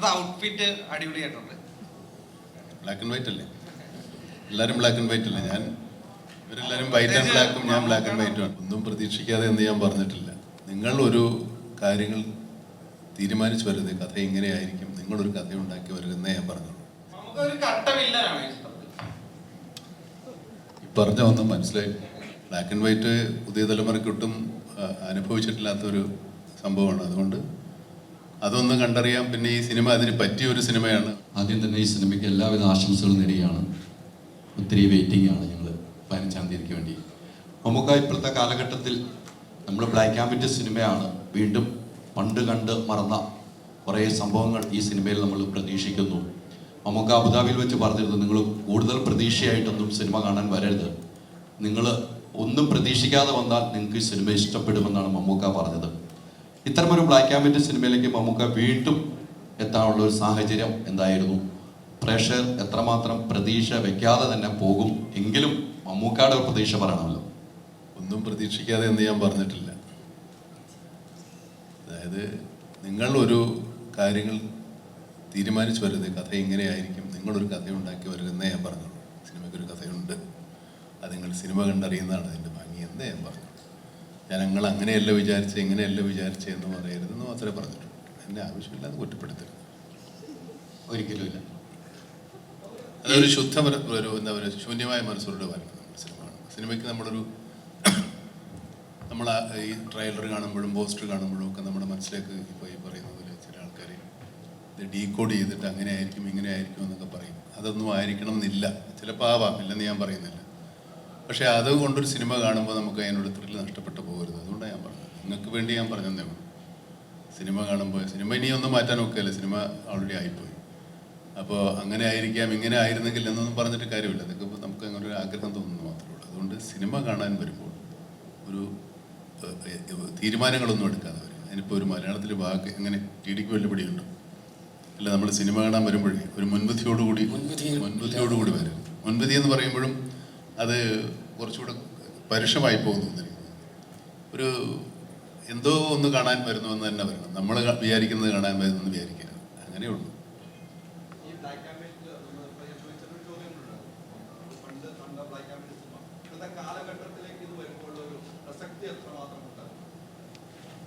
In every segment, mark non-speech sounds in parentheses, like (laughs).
ഇന്നത്തെ ഔട്ട്ഫിറ്റ് അടിപൊളിയായിട്ടുണ്ട്. Black and white അല്ലേ? എല്ലാവരും ബ്ലാക്ക് ആൻഡ് വൈറ്റ് അല്ലേ? ഞാൻ ഇവരെല്ലാവരും വൈറ്റ് ആൻഡ് ബ്ലാക്കും ഞാൻ ബ്ലാക്ക് ആൻഡ് വൈറ്റും ആണ്. ഒന്നും പ്രതീക്ഷിക്കാതെ എന്ന് ഞാൻ പറഞ്ഞിട്ടില്ല. നിങ്ങൾ ഒരു കാര്യങ്ങൾ തീരുമാനിച്ചു വരുന്നത് കഥ ഇങ്ങനെയായിരിക്കും. നിങ്ങളൊരു കഥ ഉണ്ടാക്കി വരുന്നേ ഞാൻ പറഞ്ഞുള്ളൂ പറഞ്ഞ ഒന്നും മനസ്സിലായി. ബ്ലാക്ക് ആൻഡ് വൈറ്റ് പുതിയ തലമുറയ്ക്ക് ഒട്ടും ആ, അനുഭവിച്ചിട്ടില്ലാത്തൊരു സംഭവമാണ്. അതുകൊണ്ട് അതൊന്ന് കണ്ടറിയാം പിന്നെ ഈ സിനിമ അതിന് പറ്റിയ ഒരു സിനിമയാണ്. ആദ്യം തന്നെ ഈ സിനിമയ്ക്ക് എല്ലാവിധ ആശംസകളും നേടുകയാണ് ഒത്തിരി വെയിറ്റിംഗ് ആണ് ഞങ്ങൾ പതിനഞ്ചാം തീയതിക്ക് വേണ്ടി. നമുക്ക് ഇപ്പോഴത്തെ കാലഘട്ടത്തിൽ നമ്മൾ ബ്ലാക്ക് ആൻഡ് സിനിമയാണ് വീണ്ടും പണ്ട് കണ്ട് മറന്ന കുറേ സംഭവങ്ങൾ ഈ സിനിമയിൽ നമ്മൾ പ്രതീക്ഷിക്കുന്നു. നമുക്ക് അബുദാബിയിൽ വെച്ച് പറഞ്ഞിരുന്നു നിങ്ങൾ കൂടുതൽ പ്രതീക്ഷയായിട്ടൊന്നും സിനിമ കാണാൻ വരരുത്. നിങ്ങൾ ഒന്നും പ്രതീക്ഷിക്കാതെ വന്നാൽ നിങ്ങൾക്ക് ഈ സിനിമ ഇഷ്ടപ്പെടുമെന്നാണ് മമ്മൂക്ക പറഞ്ഞത്. ഇത്തരമൊരു ബ്ലാക്ക് ആൻഡ് വൈറ്റ് സിനിമയിലേക്ക് മമ്മൂക്ക വീണ്ടും എത്താനുള്ള ഒരു സാഹചര്യം എന്തായിരുന്നു? പ്രേക്ഷകർ എത്രമാത്രം പ്രതീക്ഷ വെക്കാതെ തന്നെ പോകും എങ്കിലും മമ്മൂക്കയുടെ ഒരു പ്രതീക്ഷ പറയണമല്ലോ. ഒന്നും പ്രതീക്ഷിക്കാതെ എന്ന് ഞാൻ പറഞ്ഞിട്ടില്ല. അതായത് നിങ്ങൾ ഒരു കാര്യങ്ങൾ തീരുമാനിച്ചു വരുന്നത് കഥ എങ്ങനെയായിരിക്കും നിങ്ങളൊരു കഥ ഉണ്ടാക്കി വരുന്നേ ഞാൻ പറഞ്ഞുള്ളൂ. സിനിമയ്ക്കൊരു കഥയുണ്ട്. അത് നിങ്ങൾ സിനിമ കണ്ടറിയുന്നതാണ് അതിന്റെ ഭംഗി എന്നേ ഞാൻ പറഞ്ഞു. ഞാൻ നിങ്ങൾ അങ്ങനെയല്ല വിചാരിച്ച് ഇങ്ങനെയല്ല വിചാരിച്ച് എന്ന് പറയരുതെന്ന് മാത്രമേ പറഞ്ഞിട്ടുള്ളൂ. എന്നെ ആവശ്യമില്ലാതെ കുറ്റപ്പെടുത്തരുത് ഒരിക്കലുമില്ല അതൊരു ശുദ്ധ ഒരു എന്താ പറയുക ശൂന്യമായ മനസ്സോടെ വരണം നമ്മുടെ സിനിമയാണ്. സിനിമയ്ക്ക് നമ്മളൊരു (clears throat) നമ്മൾ ഈ ട്രെയിലർ കാണുമ്പോഴും പോസ്റ്റർ കാണുമ്പോഴും ഒക്കെ നമ്മുടെ മനസ്സിലേക്ക് ഇപ്പോൾ ഈ പറയുന്ന പോലെ ചില ആൾക്കാർ ഇത് ഡീകോഡ് ചെയ്തിട്ട് അങ്ങനെ ആയിരിക്കും ഇങ്ങനെ ആയിരിക്കും എന്നൊക്കെ പറയും. അതൊന്നും ആയിരിക്കണം എന്നില്ല. ചിലപ്പോൾ ആവാം ഇല്ലെന്ന് ഞാൻ പറയുന്നില്ല. പക്ഷേ അതുകൊണ്ടൊരു സിനിമ കാണുമ്പോൾ നമുക്ക് അതിനോട് ത്രില്ല് നഷ്ടപ്പെട്ടു പോകരുത്. അതുകൊണ്ടാണ് ഞാൻ പറഞ്ഞത്. നിങ്ങൾക്ക് വേണ്ടി ഞാൻ പറഞ്ഞതേ ഉള്ളൂ. സിനിമ കാണുമ്പോൾ സിനിമ ഇനി ഒന്നും മാറ്റാൻ ഒക്കെയല്ല. സിനിമ ഓൾറെഡി ആയിപ്പോയി. അപ്പോൾ അങ്ങനെ ആയിരിക്കാം ഇങ്ങനെ ആയിരുന്നെങ്കിൽ എന്നൊന്നും പറഞ്ഞിട്ട് കാര്യമില്ല. അതൊക്കെ ഇപ്പോൾ നമുക്ക് അങ്ങനെ ഒരു ആഗ്രഹം തോന്നുന്നു മാത്രമേ ഉള്ളൂ. അതുകൊണ്ട് സിനിമ കാണാൻ വരുമ്പോൾ ഒരു തീരുമാനങ്ങളൊന്നും എടുക്കാതെ വരും അതിനിപ്പോൾ ഒരു മലയാളത്തിൽ വാക്ക് എങ്ങനെ ടി ഡിക്ക് വെല്ലുപിടിയുണ്ട് അല്ല നമ്മൾ സിനിമ കാണാൻ വരുമ്പോഴേ ഒരു മുൻവിധിയോടുകൂടി മുൻവിധിയോടുകൂടി വരും മുൻവിധി എന്ന് പറയുമ്പോഴും അത് കുറച്ചുകൂടെ പരുഷമായി പോകുന്നു ഒരു എന്തോ ഒന്ന് കാണാൻ വരുന്നു എന്ന് തന്നെ വരണം. നമ്മൾ വിചാരിക്കുന്നത് കാണാൻ വരുന്നു എന്ന് വിചാരിക്കരുത് അങ്ങനെയുള്ളൂ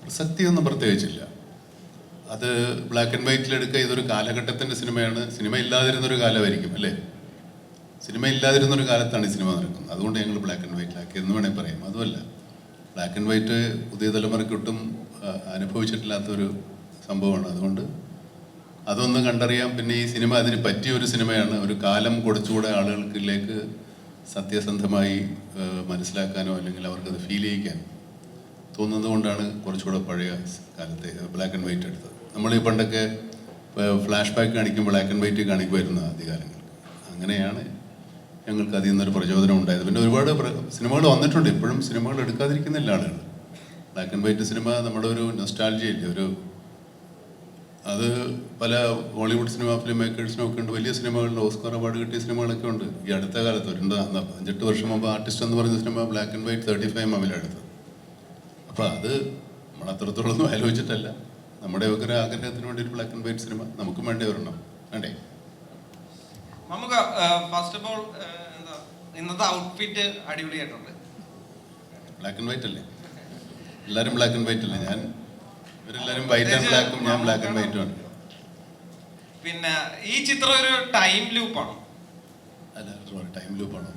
പ്രസക്തിയൊന്നും പ്രത്യേകിച്ചില്ല. അത് ബ്ലാക്ക് ആൻഡ് വൈറ്റിൽ എടുക്കുക ഇതൊരു കാലഘട്ടത്തിന്റെ സിനിമയാണ്. സിനിമ ഇല്ലാതിരുന്നൊരു കാലമായിരിക്കും അല്ലേ? സിനിമ ഇല്ലാതിരുന്ന ഒരു കാലത്താണ് ഈ സിനിമ നടക്കുന്നത്. അതുകൊണ്ട് ഞങ്ങൾ ബ്ലാക്ക് ആൻഡ് വൈറ്റിലാക്കി എന്ന് വേണേൽ പറയാം. അതുമല്ല ബ്ലാക്ക് ആൻഡ് വൈറ്റ് പുതിയ തലമുറയ്ക്കൊട്ടും അനുഭവിച്ചിട്ടില്ലാത്തൊരു സംഭവമാണ്. അതുകൊണ്ട് അതൊന്ന് കണ്ടറിയാം പിന്നെ ഈ സിനിമ അതിന് പറ്റിയ ഒരു സിനിമയാണ്. ഒരു കാലം കുറച്ചുകൂടെ ആളുകൾക്കിലേക്ക് സത്യസന്ധമായി മനസ്സിലാക്കാനോ അല്ലെങ്കിൽ അവർക്കത് ഫീൽ ചെയ്യിക്കാനോ തോന്നുന്നത് കൊണ്ടാണ് കുറച്ചുകൂടെ പഴയ കാലത്തെ ബ്ലാക്ക് ആൻഡ് വൈറ്റ് എടുത്തത്. നമ്മൾ ഈ പണ്ടൊക്കെ ഫ്ലാഷ് ബാക്ക് കാണിക്കും ബ്ലാക്ക് ആൻഡ് വൈറ്റ് കാണിക്കുമായിരുന്നു ആദ്യകാലങ്ങളിൽ. അങ്ങനെയാണ് ഞങ്ങൾക്ക് അതിൽ നിന്നൊരു പ്രചോദനം ഉണ്ടായത്. പിന്നെ ഒരുപാട് സിനിമകൾ വന്നിട്ടുണ്ട്. ഇപ്പോഴും സിനിമകൾ എടുക്കാതിരിക്കുന്നില്ല ആളുകൾ. ബ്ലാക്ക് ആൻഡ് വൈറ്റ് സിനിമ നമ്മുടെ ഒരു നൊസ്റ്റാൾജിയില്ലേ ഒരു അത് പല ഹോളിവുഡ് സിനിമ ഫിലിം മേക്കേഴ്സിനും ഒക്കെ ഉണ്ട്. വലിയ സിനിമകളിൽ ഓസ്കാർ അവാർഡ് കിട്ടിയ സിനിമകളൊക്കെ ഉണ്ട്. ഈ അടുത്ത കാലത്ത് ഒരു അഞ്ചെട്ട് വർഷം മുമ്പ് ആർട്ടിസ്റ്റ് എന്ന് പറഞ്ഞ cinema black and white thirty five എമ്മിലെടുത്തത് അപ്പോൾ അത് നമ്മൾ അത്രത്തോളം ആലോചിച്ചിട്ടല്ല. നമ്മുടെ ഒക്കെ ഒരു ആഗ്രഹത്തിന് വേണ്ടി ഒരു ബ്ലാക്ക് ആൻഡ് വൈറ്റ് സിനിമ നമുക്കും വേണ്ടി വരണം. വേണ്ടേ? നമുക്ക് ഫസ്റ്റ് ഓഫ് ഓൾ എന്താ ഇന്നത്തെ ഔട്ട്ഫിറ്റ് അടിപൊളിയായിട്ടുണ്ട് ബ്ലാക്ക് ആൻഡ് വൈറ്റ് അല്ലേ? എല്ലാവരും ബ്ലാക്ക് ആൻഡ് വൈറ്റ് അല്ലേ? ഞാൻ ഇവരെല്ലാവരും വൈറ്റ് ആൻഡ് ബ്ലാക്കും ഞാൻ ബ്ലാക്ക് ആൻഡ് വൈറ്റും ആണ്. പിന്നെ ഈ ചിത്രം ഒരു ടൈം ലൂപ്പാണ് അല്ല ടൈം ലൂപ്പാണോ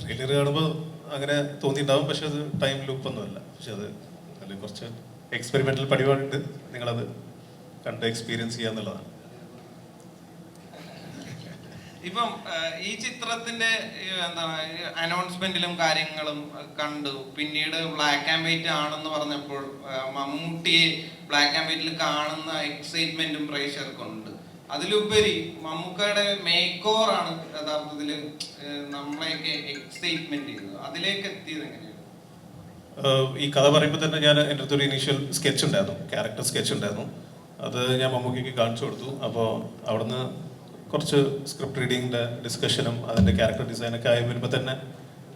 ട്രെയിലർ കാണുമ്പോൾ അങ്ങനെ തോന്നിയിട്ടുണ്ടാവും പക്ഷെ അത് ടൈം ലൂപ്പ് ഒന്നുമല്ല. പക്ഷെ അത് അതിൽ കുറച്ച് എക്സ്പെരിമെന്റൽ പരിപാടിയുണ്ട് നിങ്ങളത് കണ്ട് എക്സ്പീരിയൻസ് ചെയ്യാന്നുള്ളതാണ്. ഇപ്പം ഈ ചിത്രത്തിന്റെ എന്താണ് അനൗൺസ്മെന്റിലും കാര്യങ്ങളും കണ്ടു. പിന്നീട് ബ്ലാക്ക് ആൻഡ് വൈറ്റ് ആണെന്ന് പറഞ്ഞപ്പോൾ മമ്മൂട്ടിയെ ബ്ലാക്ക് ആൻഡ് വൈറ്റിൽ കാണുന്ന എക്സൈറ്റ്മെന്റും പ്രേക്ഷകർക്കുണ്ട്. അതിലുപരി മമ്മൂക്കയുടെ മേക്ക് ഓവർ ആണ് യഥാർത്ഥത്തിൽ നമ്മളെയൊക്കെ എക്സൈറ്റ്മെന്റ് ചെയ്തത് അതിലേക്ക് എത്തിയത് എങ്ങനെയാണ്? ഈ കഥ പറയുമ്പോൾ തന്നെ ഞാൻ എന്റെ അടുത്തൊരു ഇനീഷ്യൽ സ്കെച്ച് ഉണ്ടായിരുന്നു. ക്യാരക്ടർ സ്കെച്ച് ഉണ്ടായിരുന്നു. അത് ഞാൻ മമ്മൂക്കിക്ക് കാണിച്ചു കൊടുത്തു. അപ്പോൾ അവിടുന്ന് കുറച്ച് സ്ക്രിപ്റ്റ് റീഡിങ്ങിന്റെ ഡിസ്കഷനും അതിന്റെ ക്യാരക്ടർ ഡിസൈനൊക്കെ ആയി വരുമ്പോൾ തന്നെ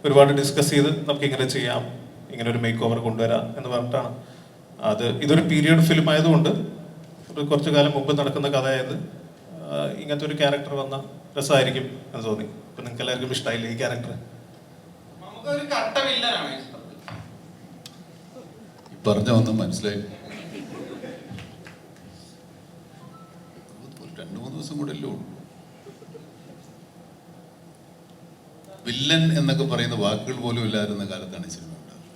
ഒരുപാട് ഡിസ്കസ് ചെയ്ത് നമുക്ക് ഇങ്ങനെ ചെയ്യാം ഇങ്ങനെ ഒരു മേക്ക് ഓവർ കൊണ്ടുവരാം എന്ന് പറഞ്ഞിട്ടാണ്. അത് ഇതൊരു പീരിയഡ് ഫിലിം ആയതുകൊണ്ട് ഒരു കുറച്ചു കാലം മുമ്പ് നടക്കുന്ന കഥയായത് ഇങ്ങനത്തെ ഒരു ക്യാരക്ടർ വന്ന രസമായിരിക്കും എന്ന് തോന്നി. അപ്പം നിങ്ങൾക്ക് എല്ലാവർക്കും ഇഷ്ടമായില്ലേ ഈ ക്യാരക്ടർ പറഞ്ഞ ഒന്നും മനസ്സിലായി. രണ്ട് മൂന്ന് ദിവസം കൂടെ അല്ലേ ഉള്ളൂ. വില്ലൻ എന്നൊക്കെ പറയുന്ന വാക്കുകൾ പോലും ഇല്ലാതിരുന്ന കാലത്താണ് ഈ സിനിമ ഉണ്ടാകുന്നത്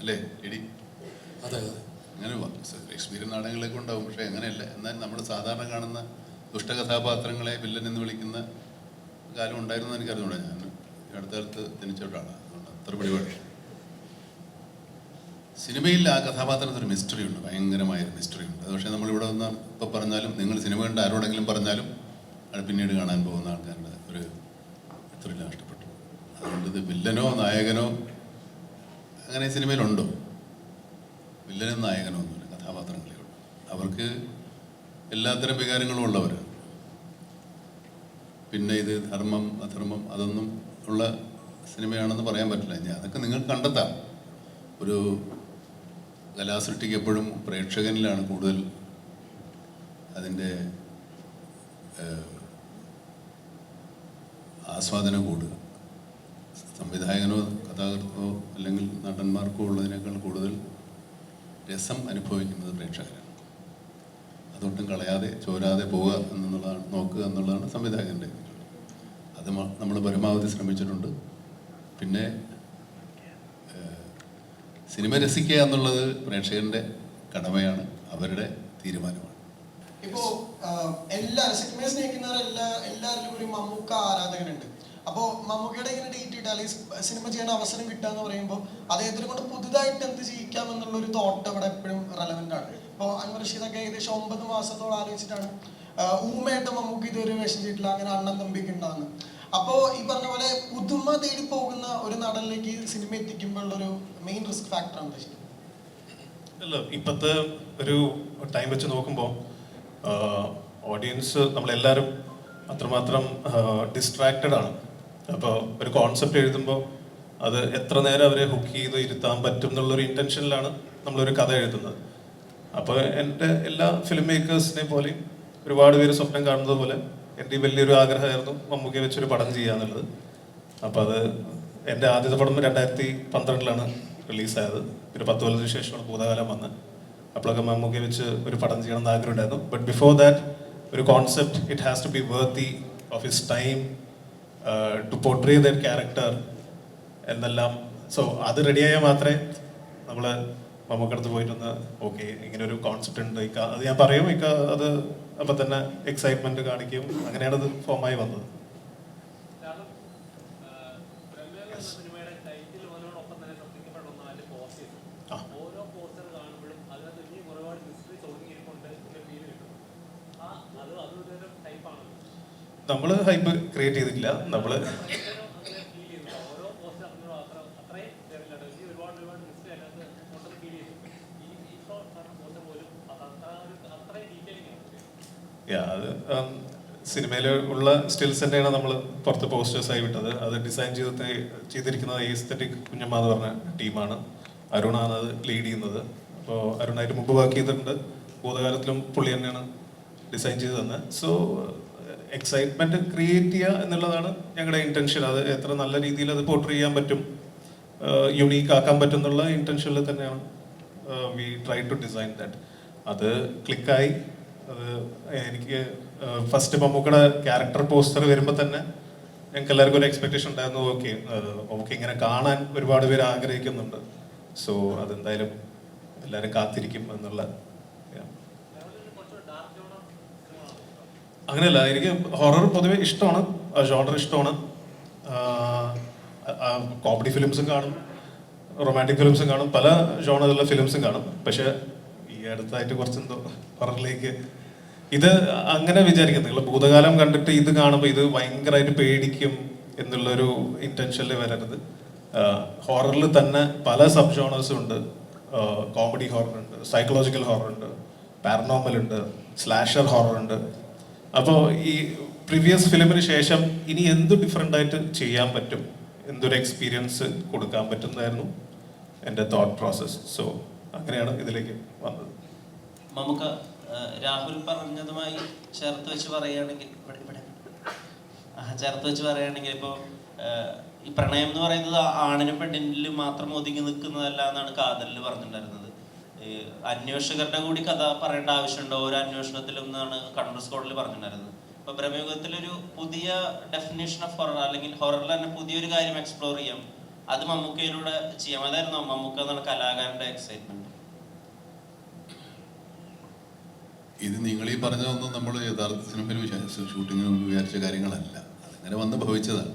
അല്ലേ എടി? അതെ അങ്ങനെ ഷേക്സ്പിയർ നാടകങ്ങളൊക്കെ ഉണ്ടാവും. പക്ഷേ അങ്ങനെയല്ല. എന്നാൽ നമ്മൾ സാധാരണ കാണുന്ന ദുഷ്ടകഥാപാത്രങ്ങളെ വില്ലൻ എന്ന് വിളിക്കുന്ന കാലം ഉണ്ടായിരുന്നു എനിക്ക് എനിക്കറിഞ്ഞൂടാ ഞാൻ. അടുത്ത കാലത്ത് ജനിച്ചോട്ടാണ് അതുകൊണ്ട് അത്ര പരിപാടി. സിനിമയിൽ ആ കഥാപാത്രത്തിന് ഒരു മിസ്റ്ററി ഉണ്ട്. ഭയങ്കരമായ ഒരു മിസ്റ്ററി ഉണ്ട്. അത് പക്ഷേ നമ്മളിവിടെ വന്ന് ഇപ്പോൾ പറഞ്ഞാലും നിങ്ങൾ സിനിമ കണ്ട ആരോടെങ്കിലും പറഞ്ഞാലും അത് പിന്നീട് കാണാൻ പോകുന്ന ആൾക്കാരുടെ ഒരു ത്രില്ലാണ് നഷ്ടപ്പെട്ടു അതുകൊണ്ട് ഇത് വില്ലനോ നായകനോ അങ്ങനെ സിനിമയിലുണ്ടോ? വില്ലനും നായകനോ ഒന്നുമില്ല കഥാപാത്രങ്ങളേ ഉള്ളൂ. അവർക്ക് എല്ലാത്തരം വികാരങ്ങളും ഉള്ളവർ പിന്നെ ഇത് ധർമ്മം അധർമ്മം അതൊന്നും ഉള്ള സിനിമയാണെന്ന് പറയാൻ പറ്റില്ല. ഞാൻ അതൊക്കെ നിങ്ങൾ കണ്ടെത്താം. ഒരു കലാസൃഷ്ടിക്ക് എപ്പോഴും പ്രേക്ഷകനിലാണ് കൂടുതൽ അതിന്റെ ആസ്വാദനം കൂടുക. സംവിധായകനോ കഥാകൃത്തോ അല്ലെങ്കിൽ നടന്മാർക്കോ ഉള്ളതിനേക്കാൾ കൂടുതൽ രസം അനുഭവിക്കുന്നത് പ്രേക്ഷകരാണ്. അതൊട്ടും കളയാതെ ചോരാതെ പോവുക എന്നുള്ളതാണ് നോക്കുക എന്നുള്ളതാണ് സംവിധായകന്റെ അത് നമ്മൾ പരമാവധി ശ്രമിച്ചിട്ടുണ്ട്. പിന്നെ സിനിമ രസിക്കുക എന്നുള്ളത് പ്രേക്ഷകന്റെ കടമയാണ് അവരുടെ തീരുമാനമാണ്. ഇപ്പോ എല്ലാ സിനിമയെ സ്നേഹിക്കുന്നവരെല്ലാ എല്ലാവരിലും ഒരു മമ്മൂക്ക ആരാധകരുണ്ട് അപ്പോ മമ്മൂക്കയുടെ ഇങ്ങനെ ഡേറ്റ് ഇട്ടാൽ അല്ലെങ്കിൽ സിനിമ ചെയ്യാൻ അവസരം കിട്ടുക എന്ന് പറയുമ്പോൾ അദ്ദേഹത്തിനെ കൊണ്ട് പുതുതായിട്ട് എന്ത് ചെയ്യിക്കാം എന്നുള്ള ഒരു തോട്ട് അവിടെ എപ്പോഴും റെലവെന്റ് ആണ്. ഇപ്പോൾ അൻവർ റഷീദൊക്കെ ഏകദേശം ഒമ്പത് മാസത്തോളം ആലോചിച്ചിട്ടാണ്. ഊമയായിട്ട് മമ്മൂക്ക ഇതുവരെ വേഷം ചെയ്തിട്ടില്ല. അങ്ങനെ അണ്ണൻ തമ്പിക്ക് ഉണ്ടാകുന്നത് അപ്പോ ഈ പറഞ്ഞ പോലെ പുതുമ തേടി പോകുന്ന ഒരു നടനിലേക്ക് സിനിമ എത്തിക്കുമ്പോഴുള്ള ഒരു മെയിൻ റിസ്ക് ഫാക്ടറാണ് ആണ് അല്ല ഇപ്പോഴത്തെ ഒരു ടൈം വെച്ച് നോക്കുമ്പോൾ ഓഡിയൻസ് നമ്മളെല്ലാരും അത്രമാത്രം ഡിസ്ട്രാക്റ്റഡ് ആണ്. അപ്പോൾ ഒരു കോൺസെപ്റ്റ് എഴുതുമ്പോൾ അത് എത്ര നേരം അവരെ ഹുക്ക് ചെയ്ത് ഇരുത്താൻ പറ്റും എന്നുള്ളൊരു ഇന്റൻഷനിലാണ് നമ്മളൊരു കഥ എഴുതുന്നത്. അപ്പോൾ എന്റെ എല്ലാ ഫിലിം മേക്കേഴ്സിനെ പോലെയും ഒരുപാട് പേര് സ്വപ്നം കാണുന്നത് പോലെ എന്റെ വലിയൊരു ആഗ്രഹമായിരുന്നു മമ്മൂക്കയെ വെച്ചൊരു പടം ചെയ്യാന്നുള്ളത് അപ്പോൾ അത് എന്റെ ആദ്യത്തെ പടം രണ്ടായിരത്തി പന്ത്രണ്ടിലാണ് റിലീസായത്. ഒരു പത്ത് കൊല്ലത്തിന് ശേഷമാണ് ഭൂതകാലം വന്ന് അപ്പോഴൊക്കെ മമ്മൂക്കയെ വെച്ച് ഒരു പടം ചെയ്യണം എന്ന് ആഗ്രഹം ഉണ്ടായിരുന്നു ബട്ട് ബിഫോർ ദാറ്റ് ഒരു concept it has to be worthy of his time to portray their character എന്നെല്ലാം. സോ അത് റെഡിയായാൽ മാത്രമേ നമ്മൾ മമ്മക്കടുത്ത് പോയിട്ടൊന്ന് ഓക്കെ ഇങ്ങനെ ഒരു കോൺസെപ്റ്റ് ഉണ്ട്. ഇക്ക അത് ഞാൻ പറയും ഇക്ക അത് അപ്പം തന്നെ എക്സൈറ്റ്മെന്റ് കാണിക്കും. അങ്ങനെയാണ് അത് ഫോമായി വന്നത്. അത് അതൊരു നമ്മൾ ഹൈപ്പ് ക്രിയേറ്റ് ചെയ്തിട്ടില്ല. നമ്മൾ അത് സിനിമയിൽ ഉള്ള സ്റ്റിൽസ് തന്നെയാണ് നമ്മൾ പുറത്ത് പോസ്റ്റേഴ്സായി വിട്ടത്. അത് ഡിസൈൻ ചെയ്ത് ചെയ്തിരിക്കുന്നത് ഏസ്തറ്റിക് കുഞ്ഞമ്മ എന്ന് പറഞ്ഞ ടീമാണ്. അരുണാണ് അത് ലീഡ് ചെയ്യുന്നത്. അപ്പോൾ അരുണായിട്ട് മുമ്പ് വർക്ക് ചെയ്തിട്ടുണ്ട്. ഭൂതകാലത്തിലും പുള്ളി തന്നെയാണ് ഡിസൈൻ ചെയ്ത് തന്നെ സോ എക്സൈറ്റ്മെന്റ് ക്രിയേറ്റ് ചെയ്യുക എന്നുള്ളതാണ് ഞങ്ങളുടെ ഇന്റൻഷൻ അത് എത്ര നല്ല രീതിയിൽ അത് പോർട്ട് ചെയ്യാൻ പറ്റും യുണീക്ക് ആക്കാൻ പറ്റും എന്നുള്ള ഇന്റൻഷനിൽ തന്നെയാണ് we try to design that അത് ക്ലിക്കായി അത് എനിക്ക് ഫസ്റ്റ് മമ്മൂക്കയുടെ ക്യാരക്ടർ പോസ്റ്റർ വരുമ്പോൾ തന്നെ ഞങ്ങൾക്ക് എല്ലാവർക്കും ഒരു എക്സ്പെക്ടേഷൻ ഉണ്ടായിരുന്നു ഓക്കെ ഓക്കെ ഇങ്ങനെ കാണാൻ ഒരുപാട് പേര് ആഗ്രഹിക്കുന്നുണ്ട്. സോ അതെന്തായാലും എല്ലാവരും കാത്തിരിക്കും എന്നുള്ള അങ്ങനെയല്ല എനിക്ക് ഹൊറർ പൊതുവെ ഇഷ്ടമാണ് ജോണർ ഇഷ്ടമാണ്. കോമഡി ഫിലിംസും കാണും റൊമാന്റിക് ഫിലിംസും കാണും പല ജോണറിലുള്ള ഫിലിംസും കാണും. പക്ഷേ ഈ അടുത്തായിട്ട് കുറച്ചെന്തോ ഹൊററിലേക്ക് ഇത് അങ്ങനെ വിചാരിക്കും നിങ്ങൾ ഭൂതകാലം കണ്ടിട്ട് ഇത് കാണുമ്പോൾ ഇത് ഭയങ്കരമായിട്ട് പേടിക്കും എന്നുള്ളൊരു ഇന്റൻഷനിൽ വരരുത്. ഹൊററിൽ തന്നെ പല സബ് ജോണേഴ്സും ഉണ്ട് കോമഡി ഹൊറർ ഉണ്ട് സൈക്കോളജിക്കൽ ഹൊറർ ഉണ്ട് പാരനോമൽ ഉണ്ട് സ്ലാഷർ ഹൊറർ ഉണ്ട്. അപ്പോൾ ഈ പ്രീവിയസ് ഫിലിമിന് ശേഷം ഇനി എന്ത് ഡിഫറെന്റ് ആയിട്ട് ചെയ്യാൻ പറ്റും? എന്തൊരു എക്സ്പീരിയൻസ് കൊടുക്കാൻ പറ്റുന്നതായിരുന്നു എന്റെ തോട്ട് പ്രോസസ്സ് സോ അങ്ങനെയാണ് ഇതിലേക്ക് വന്നത്. നമുക്ക് രാഹുൽ പറഞ്ഞതുമായി ചേർത്ത് വെച്ച് പറയുകയാണെങ്കിൽ ചേർത്ത് വെച്ച് പറയുകയാണെങ്കിൽ ഇപ്പോൾ ഈ പ്രണയം എന്ന് പറയുന്നത് ആണിനും പെണ്ണിനും മാത്രം ഒതുങ്ങി നിൽക്കുന്നതല്ല എന്നാണ് കാതലിൽ പറഞ്ഞിട്ടുണ്ടായിരുന്നത്. അന്വേഷകരുടെ കൂടി കഥ പറയേണ്ട ആവശ്യമുണ്ടോ? ഒരു അന്വേഷണത്തിലും എന്നാണ് കണ്ണൂർ സ്കോഡിൽ പറഞ്ഞിട്ടുണ്ടായിരുന്നത്. ഇപ്പൊ ബ്രഹ്മയുഗത്തിലൊരു പുതിയ ഡെഫിനേഷൻ ഓഫ് ഹൊറർ അല്ലെങ്കിൽ ഹൊററിൽ തന്നെ പുതിയൊരു കാര്യം എക്സ്പ്ലോർ ചെയ്യാം. അത് മമ്മൂക്കയിലൂടെ ചെയ്യാം. അതായിരുന്നു മമ്മൂക്ക എന്നുള്ള കലാകാരന്റെ എക്സൈറ്റ്മെന്റ് ഇത് നിങ്ങൾ ഈ പറഞ്ഞതൊന്നും നമ്മൾ യഥാർത്ഥ സിനിമയിൽ ഷൂട്ടിങ്ങിന് മുമ്പ് വിചാരിച്ച കാര്യങ്ങളല്ല. അതങ്ങനെ വന്ന് ഭവിച്ചതാണ്.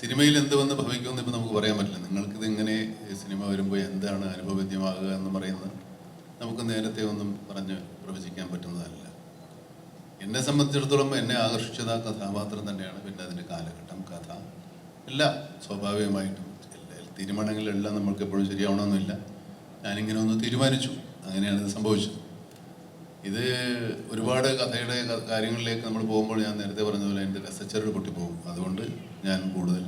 സിനിമയിൽ എന്ത് വന്ന് ഭവിക്കുമെന്ന് ഇപ്പം നമുക്ക് പറയാൻ പറ്റില്ല. നിങ്ങൾക്കിത് എങ്ങനെ സിനിമ വരുമ്പോൾ എന്താണ് അനുഭവവേദ്യമാകുക എന്ന് പറയുന്നത് നമുക്ക് നേരത്തെ ഒന്നും പറഞ്ഞ് പ്രവചിക്കാൻ പറ്റുന്നതല്ല. എന്നെ സംബന്ധിച്ചിടത്തോളം എന്നെ ആകർഷിച്ചത് ആ കഥാപാത്രം തന്നെയാണ്. പിന്നെ അതിന്റെ കാലഘട്ടം കഥ എല്ലാം സ്വാഭാവികമായിട്ടും എല്ലാ തീരുമാനങ്ങളെല്ലാം നമ്മൾക്ക് എപ്പോഴും ശരിയാവണമെന്നില്ല. ഞാനിങ്ങനെ ഒന്ന് തീരുമാനിച്ചു. അങ്ങനെയാണ് ഇത് സംഭവിച്ചത്. ഇത് ഒരുപാട് കഥയുടെ കാര്യങ്ങളിലേക്ക് നമ്മൾ പോകുമ്പോൾ ഞാൻ നേരത്തെ പറഞ്ഞതുപോലെ എന്റെ രസച്ചരട് പോകും. അതുകൊണ്ട് ഞാൻ കൂടുതൽ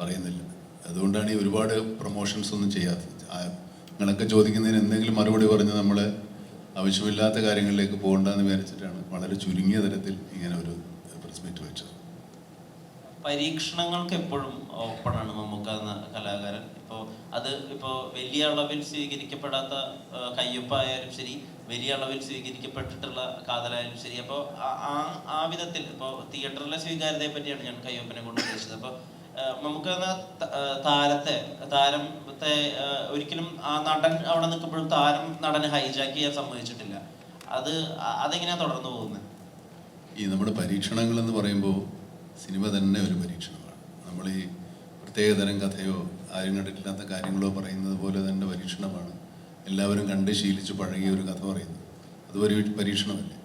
പറയുന്നില്ല. അതുകൊണ്ടാണ് ഈ ഒരുപാട് പ്രൊമോഷൻസ് ഒന്നും ചെയ്യാത്തത്. നിങ്ങളൊക്കെ ചോദിക്കുന്നതിന് എന്തെങ്കിലും മറുപടി പറഞ്ഞ് നമ്മൾ ആവശ്യമില്ലാത്ത കാര്യങ്ങളിലേക്ക് പോകണ്ടെന്ന് വിചാരിച്ചിട്ടാണ് വളരെ ചുരുങ്ങിയ തരത്തിൽ ഇങ്ങനെ ഒരു പ്രസ് മീറ്റ് വെച്ചത്. പരീക്ഷണങ്ങൾക്ക് എപ്പോഴും ഓപ്പൺ ആണ് നമുക്ക് കലാകാരൻ. ഇപ്പോൾ അത് ഇപ്പോൾ വലിയ അളവിൽ സ്വീകരിക്കപ്പെടാത്ത കയ്യൊപ്പായാലും ശരി വലിയ അളവിൽ സ്വീകരിക്കപ്പെട്ടിട്ടുള്ള കാതലായാലും ശരി. അപ്പോൾ ആ ആ വിധത്തിൽ ഇപ്പോൾ തിയേറ്ററിലെ സ്വീകാര്യതയെ പറ്റിയാണ് ഞാൻ കയ്യൊപ്പനെ കൊണ്ട് ഉദ്ദേശിച്ചത്. അപ്പോൾ നമുക്ക് താരത്തെ താരത്തെ ഒരിക്കലും ആ നടൻ അവിടെ നിൽക്കുമ്പോഴും താരം നടനെ ഹൈജാക്ക് ചെയ്യാൻ സമ്മതിച്ചിട്ടില്ല. അത് അതെങ്ങനെയാണ് അതെങ്ങനെയാ തുടർന്നു പോകുന്നത് ഈ നമ്മുടെ പരീക്ഷണങ്ങൾ എന്ന് പറയുമ്പോൾ സിനിമ തന്നെ ഒരു പരീക്ഷണമാണ്. നമ്മൾ ഈ പ്രത്യേകതരം കഥയോ ആരും കണ്ടിട്ടില്ലാത്ത കാര്യങ്ങളോ പറയുന്നത് പോലെ തന്നെ പരീക്ഷണമാണ്. എല്ലാവരും കണ്ട് ശീലിച്ച് പഴകിയ ഒരു കഥ പറയുന്നത്. അത് ഒരു പരീക്ഷണമല്ലേ?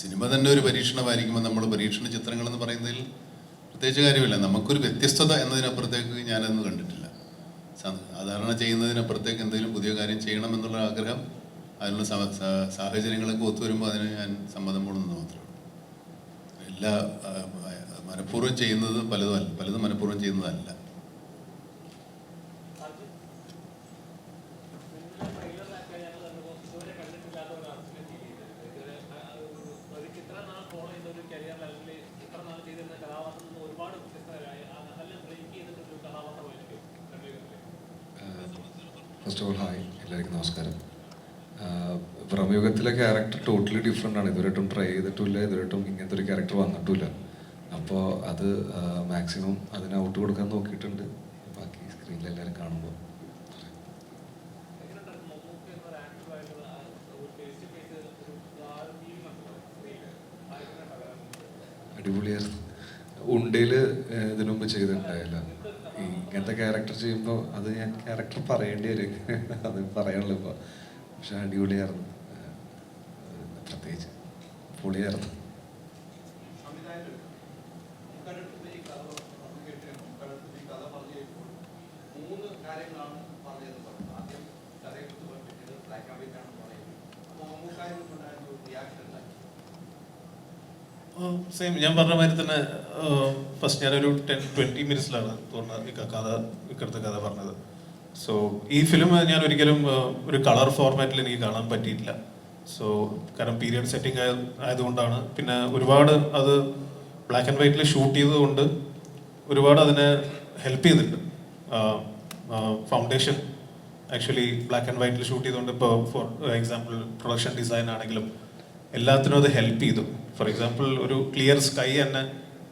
സിനിമ തന്നെ ഒരു പരീക്ഷണമായിരിക്കുമ്പോൾ നമ്മൾ പരീക്ഷണ ചിത്രങ്ങൾ എന്ന് പറയുന്നതിൽ പ്രത്യേകിച്ച് കാര്യമില്ല. നമുക്കൊരു വ്യത്യസ്തത എന്നതിനപ്പുറത്തേക്ക് ഞാനൊന്നും കണ്ടിട്ടില്ല. സാധാരണ ചെയ്യുന്നതിനപ്പുറത്തേക്ക് എന്തെങ്കിലും പുതിയ കാര്യം ചെയ്യണമെന്നുള്ള ആഗ്രഹം അതിനുള്ള സാഹചര്യങ്ങളൊക്കെ ഒത്തുവരുമ്പോൾ അതിന് ഞാൻ സമ്മതം മൂടുന്നത് മാത്രമേ എല്ലാ മനഃപൂർവം ചെയ്യുന്നത് പലതും പലതും മനഃപൂർവം ചെയ്യുന്നതല്ല ട്രെയിലറിലൊക്കെ ഞങ്ങൾ കണ്ടപ്പോൾ ഇതുവരെ കണ്ടിട്ടില്ലാത്ത ഒരു ആർട്ടിനെ ഫീൽ ചെയ്തിട്ടുണ്ട് ഇതുവരെ ആ, ഒരു- ഒരു ഇത്ര നാൾ ഫോളോ ചെയ്ത ഒരു കരിയർ അല്ലെങ്കിൽ ഇത്ര നാൾ ചെയ്തിരുന്ന കഥാപാത്രത്തിൽ നിന്ന് ഒരുപാട് വ്യത്യസ്തരായ നല്ല ബ്രേക്ക് ചെയ്തിട്ടൊരു കഥാപാത്രമായിരിക്കും ഫസ്റ്റ് ഓഫ് ഓൾ ഹായ് എല്ലാവർക്കും നമസ്കാരം. ഭ്രമയുഗത്തിലെ ക്യാരക്ടർ ടോട്ടലി ഡിഫറെന്റ് ആണ്. ഇതുവരെയായിട്ടും ട്രൈ ചെയ്തിട്ടില്ല. ഇതുവരെയായിട്ടും ഇങ്ങനത്തെ ഒരു ക്യാരക്ടർ വന്നിട്ടില്ല. അപ്പോൾ അത് മാക്സിമം അതിനെ ഔട്ട് കൊടുക്കാൻ നോക്കിയിട്ടുണ്ട്. ബാക്കി സ്ക്രീനിൽ എല്ലാവരും കാണുമ്പോൾ. അടിപൊളിയായിരുന്നു. ഉണ്ടയിൽ ഇതിനു മുമ്പ് ചെയ്തിട്ടുണ്ടായില്ല. ഇങ്ങനത്തെ ക്യാരക്ടർ ചെയ്യുമ്പോൾ അത് ഞാൻ ക്യാരക്ടർ പറയേണ്ടി വരും. (laughs) അത് പറയാനുള്ളൂ ഇപ്പോൾ പക്ഷെ അടിപൊളിയായിരുന്നു. പ്രത്യേകിച്ച് പൊളിയായിരുന്നു ആദ്യം കഥയെക്കുറിച്ച് പറഞ്ഞു പിന്നീട് ബ്ലാക്ക് ആൻഡ് വൈറ്റ് ആണെന്ന് പറയുന്നത് അപ്പോൾ മമ്മൂക്കായെ കുറിച്ചുണ്ടായിരുന്ന ഒരു റിയാക്ഷൻ ഉണ്ടായി സെയിം ഞാൻ പറഞ്ഞ മാതിരി തന്നെ ഫസ്റ്റ് ഞാനൊരു ടെൻ ട്വന്റി മിനിറ്റ്സിലാണ് കഥ ഇക്കടുത്ത കഥ പറഞ്ഞത്. സോ ഈ ഫിലിം ഞാൻ ഒരിക്കലും ഒരു കളർ ഫോർമാറ്റിൽ എനിക്ക് കാണാൻ പറ്റിയിട്ടില്ല. സോ കാരണം പീരിയഡ് സെറ്റിംഗ് ആയ ആയതുകൊണ്ടാണ്. പിന്നെ ഒരുപാട് അത് ബ്ലാക്ക് ആൻഡ് വൈറ്റിൽ ഷൂട്ട് ചെയ്തതുകൊണ്ട് ഒരുപാട് അതിനെ ഹെൽപ്പ് ചെയ്തിട്ടുണ്ട്. ഫൗണ്ടേഷൻ ആക്ച്വലി ബ്ലാക്ക് ആൻഡ് വൈറ്റിൽ ഷൂട്ട് ചെയ്തുകൊണ്ട് ഇപ്പോൾ ഫോർ എക്സാമ്പിൾ പ്രൊഡക്ഷൻ ഡിസൈൻ ആണെങ്കിലും എല്ലാത്തിനും അത് ഹെൽപ്പ് ചെയ്തു. ഫോർ എക്സാമ്പിൾ ഒരു ക്ലിയർ സ്കൈ തന്നെ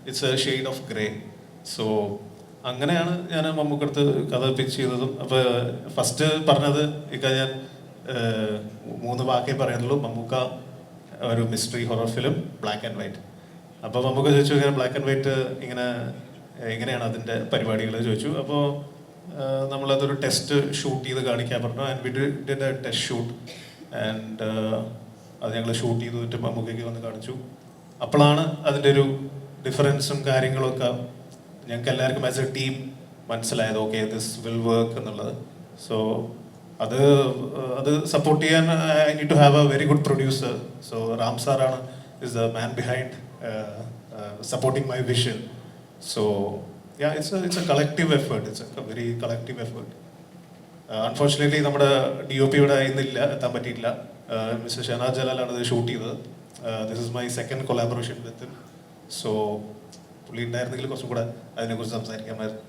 it's a shade of grey so അങ്ങനെയാണ് ഞാൻ മമ്മൂക്കടുത്ത് കഥ പിച്ച് ചെയ്തതും. അപ്പോൾ ഫസ്റ്റ് പറഞ്ഞത് ഇക്ക ഞാൻ മൂന്ന് വാക്കേ പറയുന്നുള്ളൂ മമ്മൂക്ക ഒരു mystery horror film black and white അപ്പോൾ മമ്മൂക്ക ചോദിച്ചു ഇങ്ങനെ ബ്ലാക്ക് ആൻഡ് വൈറ്റ് ഇങ്ങനെ എങ്ങനെയാണ് അതിന്റെ പരിപാടികൾ? ചോദിച്ചു. അപ്പോൾ നമ്മളതൊരു ടെസ്റ്റ് ഷൂട്ട് ചെയ്ത് കാണിക്കാൻ പറഞ്ഞു. And we did a test shoot and അത് ഞങ്ങൾ ഷൂട്ട് ചെയ്തിട്ട് മമ്മൂക്കയ്ക്ക് വന്ന് കാണിച്ചു. അപ്പോഴാണ് അതിന്റെ ഒരു ഡിഫറൻസും കാര്യങ്ങളൊക്കെ ഞങ്ങൾക്ക് എല്ലാവർക്കും ആസ് എ ടീം മനസ്സിലായത്. ഓക്കെ ദിസ് വിൽ വർക്ക് എന്നുള്ളത്. സോ അത് അത് സപ്പോർട്ട് ചെയ്യാൻ I need to have a very good producer so Ram സാറാണ് is the man behind supporting my vision so yeah it's it's a collective effort it's a very collective effort unfortunately നമ്മുടെ D O P ഇവിടെ ഇന്നില്ല എത്താൻ പറ്റിയില്ല mister ഷനാദ് ജലാലാണ് ഇത് shoot ചെയ്തത്. This is my second collaboration with so പുള്ളി ഉണ്ടായിരുന്നെങ്കിൽ കുറച്ചും കൂടെ അതിനെക്കുറിച്ച് സംസാരിക്കാമായിരുന്നു.